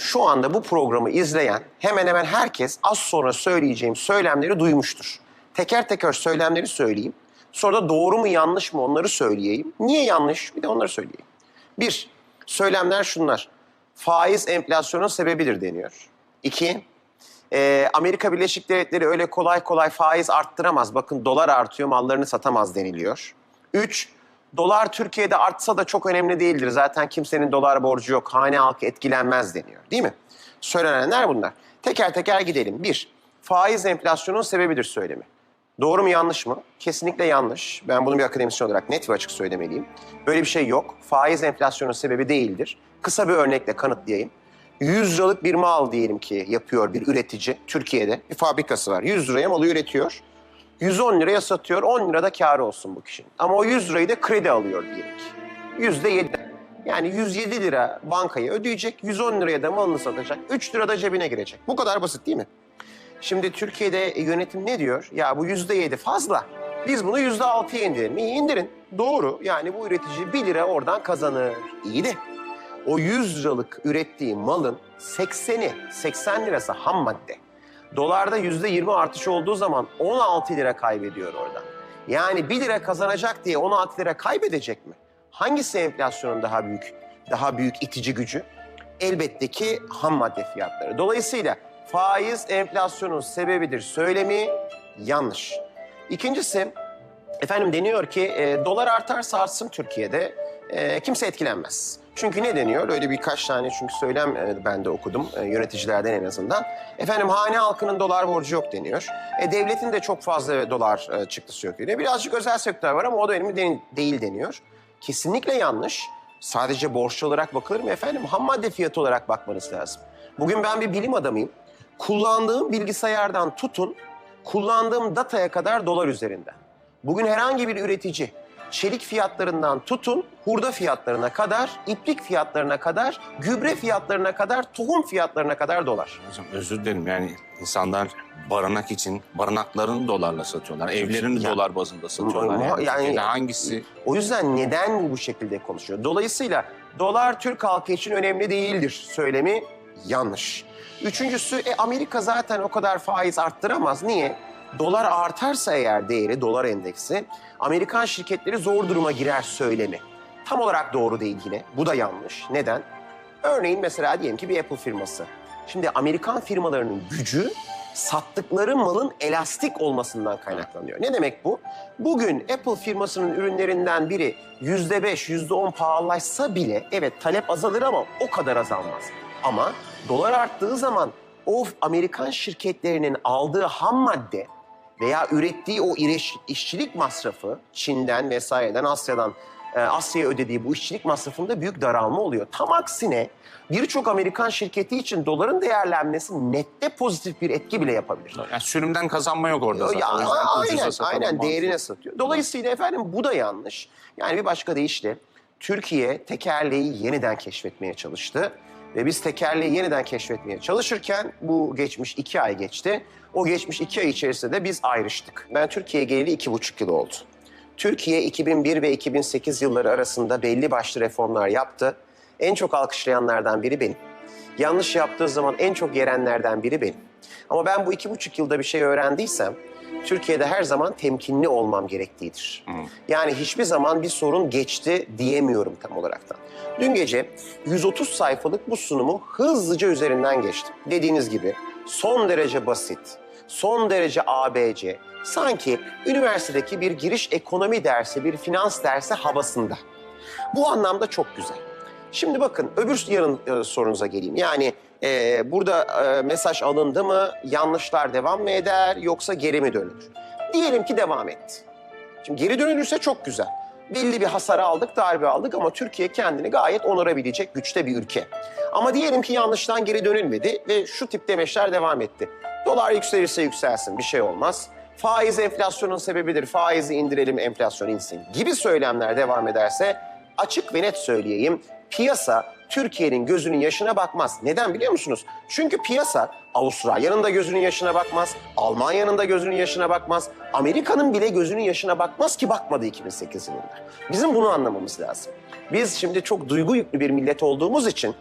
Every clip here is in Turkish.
şu anda bu programı izleyen hemen hemen herkes az sonra söyleyeceğim söylemleri duymuştur. Teker teker söylemleri söyleyeyim. Sonra da doğru mu yanlış mı onları söyleyeyim. Niye yanlış? Bir de onları söyleyeyim. Bir, söylemler şunlar. Faiz enflasyonun sebebidir deniyor. İki, e, Amerika Birleşik Devletleri öyle kolay kolay faiz arttıramaz. Bakın dolar artıyor, mallarını satamaz deniliyor. Üç, dolar Türkiye'de artsa da çok önemli değildir. Zaten kimsenin dolar borcu yok, hane halkı etkilenmez deniyor. Değil mi? Söylenenler bunlar. Teker teker gidelim. Bir, faiz enflasyonun sebebidir söylemi. Doğru mu yanlış mı? Kesinlikle yanlış. Ben bunu bir akademisyen olarak net ve açık söylemeliyim. Böyle bir şey yok. Faiz enflasyonun sebebi değildir. Kısa bir örnekle kanıtlayayım. 100 liralık bir mal diyelim ki yapıyor bir üretici Türkiye'de. Bir fabrikası var. 100 liraya malı üretiyor. 110 liraya satıyor. 10 lirada kârı olsun bu kişinin. Ama o 100 lirayı da kredi alıyor diyelim ki. Yüzde 7. Yani 107 lira bankaya ödeyecek. 110 liraya da malını satacak. 3 lira da cebine girecek. Bu kadar basit değil mi? Şimdi Türkiye'de yönetim ne diyor? Ya bu yüzde yedi fazla. Biz bunu yüzde altıya indirelim. İyi indirin. Doğru. Yani bu üretici bir lira oradan kazanır. İyi de o 100 liralık ürettiği malın 80'i, 80 lirası ham madde. Dolarda yüzde 20 artış olduğu zaman 16 lira kaybediyor oradan. Yani 1 lira kazanacak diye 16 lira kaybedecek mi? Hangisi enflasyonun daha büyük, daha büyük itici gücü? Elbette ki ham madde fiyatları. Dolayısıyla faiz enflasyonun sebebidir söylemi yanlış. İkincisi efendim deniyor ki e, dolar artarsa artsın Türkiye'de e, kimse etkilenmez. Çünkü ne deniyor? Öyle birkaç tane çünkü söylem e, ben de okudum e, yöneticilerden en azından. Efendim hane halkının dolar borcu yok deniyor. E, devletin de çok fazla dolar e, çıktısı yok deniyor. Birazcık özel sektör var ama o da önemli değil- değil deniyor. Kesinlikle yanlış. Sadece borçlu olarak bakılır mı efendim? Ham madde fiyatı olarak bakmanız lazım. Bugün ben bir bilim adamıyım. Kullandığım bilgisayardan tutun, kullandığım dataya kadar dolar üzerinden. Bugün herhangi bir üretici çelik fiyatlarından tutun, hurda fiyatlarına kadar, iplik fiyatlarına kadar, gübre fiyatlarına kadar, tohum fiyatlarına kadar dolar. Hocam özür dilerim yani insanlar barınak için barınaklarını dolarla satıyorlar. Evlerini Ya- dolar bazında satıyorlar. Yani, yani- Türkiye'de hangisi? O yüzden neden bu şekilde konuşuyor? Dolayısıyla dolar Türk halkı için önemli değildir söylemi yanlış. Üçüncüsü e, Amerika zaten o kadar faiz arttıramaz. Niye? Dolar artarsa eğer değeri, dolar endeksi, Amerikan şirketleri zor duruma girer söylemi. Tam olarak doğru değil yine. Bu da yanlış. Neden? Örneğin mesela diyelim ki bir Apple firması. Şimdi Amerikan firmalarının gücü sattıkları malın elastik olmasından kaynaklanıyor. Ne demek bu? Bugün Apple firmasının ürünlerinden biri yüzde beş, yüzde on pahalılaşsa bile evet talep azalır ama o kadar azalmaz. Ama dolar arttığı zaman o Amerikan şirketlerinin aldığı ham madde veya ürettiği o iş- işçilik masrafı Çin'den vesaireden Asya'dan e, Asya'ya ödediği bu işçilik masrafında büyük daralma oluyor. Tam aksine birçok Amerikan şirketi için doların değerlenmesi nette pozitif bir etki bile yapabilir. Yani sürümden kazanma yok orada zaten. Ya, aynen, aynen değerine satıyor. Dolayısıyla efendim bu da yanlış. Yani bir başka deyişle Türkiye tekerleği yeniden keşfetmeye çalıştı. Ve biz tekerleği yeniden keşfetmeye çalışırken bu geçmiş iki ay geçti. O geçmiş iki ay içerisinde de biz ayrıştık. Ben Türkiye'ye geleli iki buçuk yıl oldu. Türkiye 2001 ve 2008 yılları arasında belli başlı reformlar yaptı. En çok alkışlayanlardan biri benim. Yanlış yaptığı zaman en çok yerenlerden biri benim. Ama ben bu iki buçuk yılda bir şey öğrendiysem, Türkiye'de her zaman temkinli olmam gerektiğidir. Yani hiçbir zaman bir sorun geçti diyemiyorum tam olaraktan. Dün gece 130 sayfalık bu sunumu hızlıca üzerinden geçtim. Dediğiniz gibi son derece basit, son derece ABC, sanki üniversitedeki bir giriş ekonomi dersi, bir finans dersi havasında. Bu anlamda çok güzel. Şimdi bakın öbür yarın e, sorunuza geleyim. Yani e, burada e, mesaj alındı mı, yanlışlar devam mı eder yoksa geri mi dönülür? Diyelim ki devam etti. Şimdi geri dönülürse çok güzel. Belli bir hasar aldık, darbe aldık ama Türkiye kendini gayet onarabilecek güçte bir ülke. Ama diyelim ki yanlıştan geri dönülmedi ve şu tip demeçler devam etti. Dolar yükselirse yükselsin bir şey olmaz. Faiz enflasyonun sebebidir, faizi indirelim enflasyon insin gibi söylemler devam ederse açık ve net söyleyeyim piyasa Türkiye'nin gözünün yaşına bakmaz. Neden biliyor musunuz? Çünkü piyasa Avustralya'nın da gözünün yaşına bakmaz, Almanya'nın da gözünün yaşına bakmaz, Amerika'nın bile gözünün yaşına bakmaz ki bakmadı 2008 yılında. Bizim bunu anlamamız lazım. Biz şimdi çok duygu yüklü bir millet olduğumuz için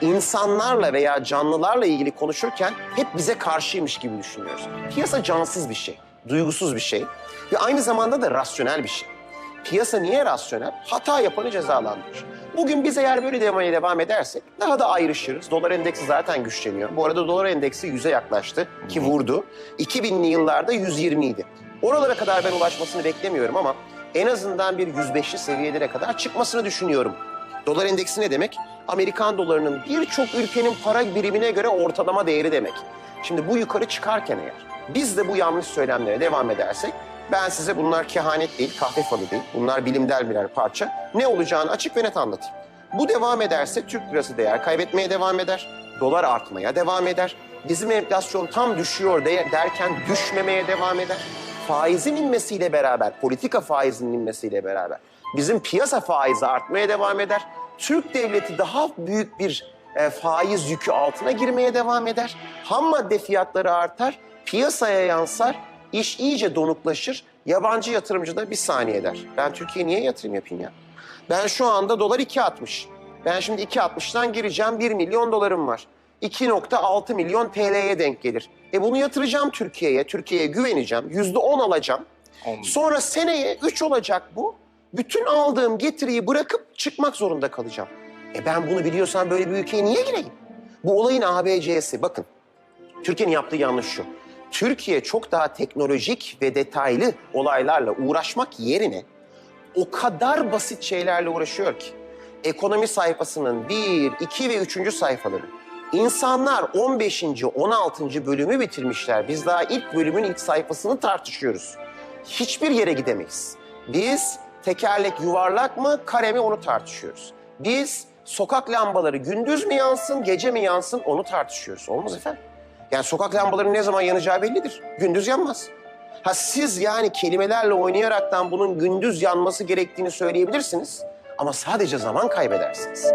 insanlarla veya canlılarla ilgili konuşurken hep bize karşıymış gibi düşünüyoruz. Piyasa cansız bir şey, duygusuz bir şey ve aynı zamanda da rasyonel bir şey. Piyasa niye rasyonel? Hata yapanı cezalandırır. Bugün biz eğer böyle demeye devam edersek daha da ayrışırız. Dolar endeksi zaten güçleniyor. Bu arada dolar endeksi 100'e yaklaştı ki vurdu. 2000'li yıllarda 120 idi. Oralara kadar ben ulaşmasını beklemiyorum ama en azından bir 105'li seviyelere kadar çıkmasını düşünüyorum. Dolar endeksi ne demek? Amerikan dolarının birçok ülkenin para birimine göre ortalama değeri demek. Şimdi bu yukarı çıkarken eğer biz de bu yanlış söylemlere devam edersek ben size bunlar kehanet değil, kahve falı değil. Bunlar bilimsel birer parça. Ne olacağını açık ve net anlatayım. Bu devam ederse Türk lirası değer kaybetmeye devam eder. Dolar artmaya devam eder. Bizim enflasyon tam düşüyor de- derken düşmemeye devam eder. Faizin inmesiyle beraber, politika faizinin inmesiyle beraber bizim piyasa faizi artmaya devam eder. Türk devleti daha büyük bir e, faiz yükü altına girmeye devam eder. Ham madde fiyatları artar, piyasaya yansar, iş iyice donuklaşır. Yabancı yatırımcı da bir saniye der. Ben Türkiye'ye niye yatırım yapayım ya? Ben şu anda dolar 2.60. Ben şimdi 2.60'dan gireceğim 1 milyon dolarım var. 2.6 milyon TL'ye denk gelir. E bunu yatıracağım Türkiye'ye, Türkiye'ye güveneceğim. %10 alacağım. On. Sonra seneye 3 olacak bu. Bütün aldığım getiriyi bırakıp çıkmak zorunda kalacağım. E ben bunu biliyorsam böyle bir ülkeye niye gireyim? Bu olayın ABC'si. Bakın Türkiye'nin yaptığı yanlış şu. Türkiye çok daha teknolojik ve detaylı olaylarla uğraşmak yerine o kadar basit şeylerle uğraşıyor ki. Ekonomi sayfasının 1, 2 ve 3. sayfaları. İnsanlar 15. 16. bölümü bitirmişler. Biz daha ilk bölümün ilk sayfasını tartışıyoruz. Hiçbir yere gidemeyiz. Biz tekerlek yuvarlak mı, kare mi onu tartışıyoruz. Biz sokak lambaları gündüz mü yansın, gece mi yansın onu tartışıyoruz. Olmaz efendim. Yani sokak lambalarının ne zaman yanacağı bellidir. Gündüz yanmaz. Ha siz yani kelimelerle oynayaraktan bunun gündüz yanması gerektiğini söyleyebilirsiniz. Ama sadece zaman kaybedersiniz.